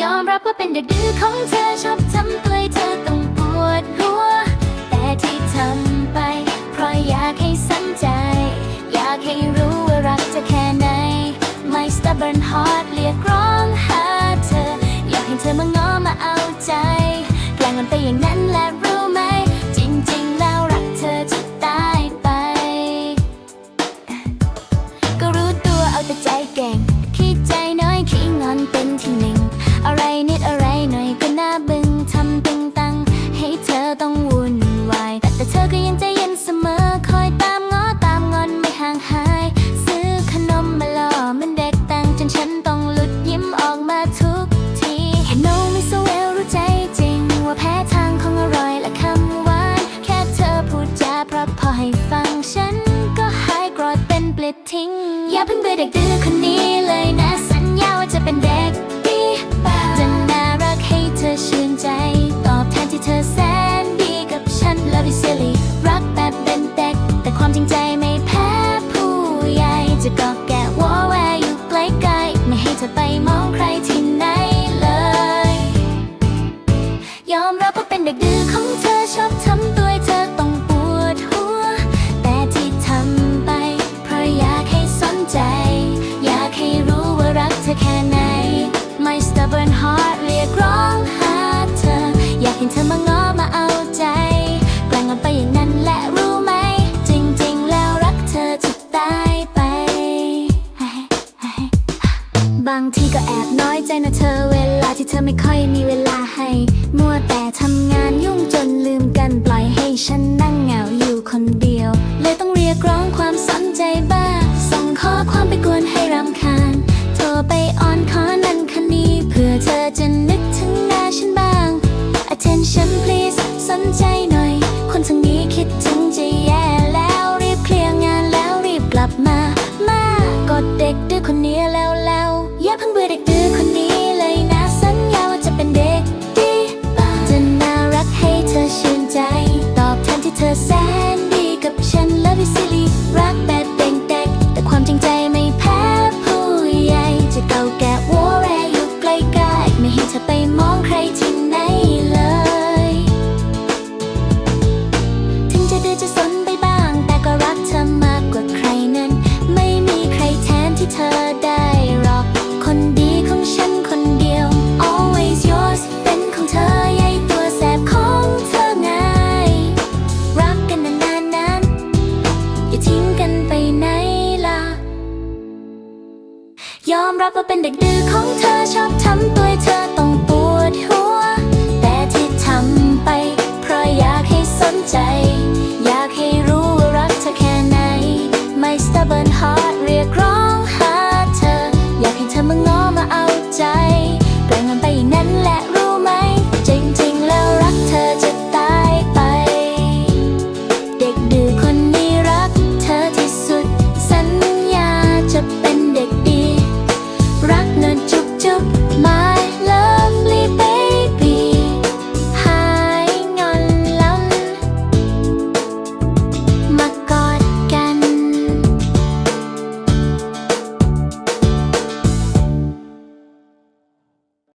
ยอมรับว่าเป็นเด็กดื้อของเธอชอบทำตัวเธอต้องปวดหัว แต่ที่ทำ เพิ่งเบื่อเด็กดื้อคนนี้เลยนะสัญญาว่าจะเป็นเด็กดีจะน่ารักให้เธอชื่นใจ ตอบแทนที่เธอแสนดีกับฉัน Love you silly รักแบบเป็นเด็ก แต่ความจริงใจไม่แพ้ผู้ใหญ่จะกอกแกะวอแวอยู่ใกล้ๆไม่ให้เธอไปมองใครที่ไหนเลย ยอมรับว่าเป็นเด็กดื้อของเธอชอบทำ เห็นเธอมาง้อมาเอาใจ แกล้งกันไปอย่างนั้นและรู้ไหม จริงๆ แล้วรักเธอจะตายไป บางทีก็แอบน้อยใจนะเธอเวลาที่เธอไม่ค่อยมีเวลาให้ ยอมรับว่าเป็นเด็กดื้อของเธอชอบทำตัวเธอ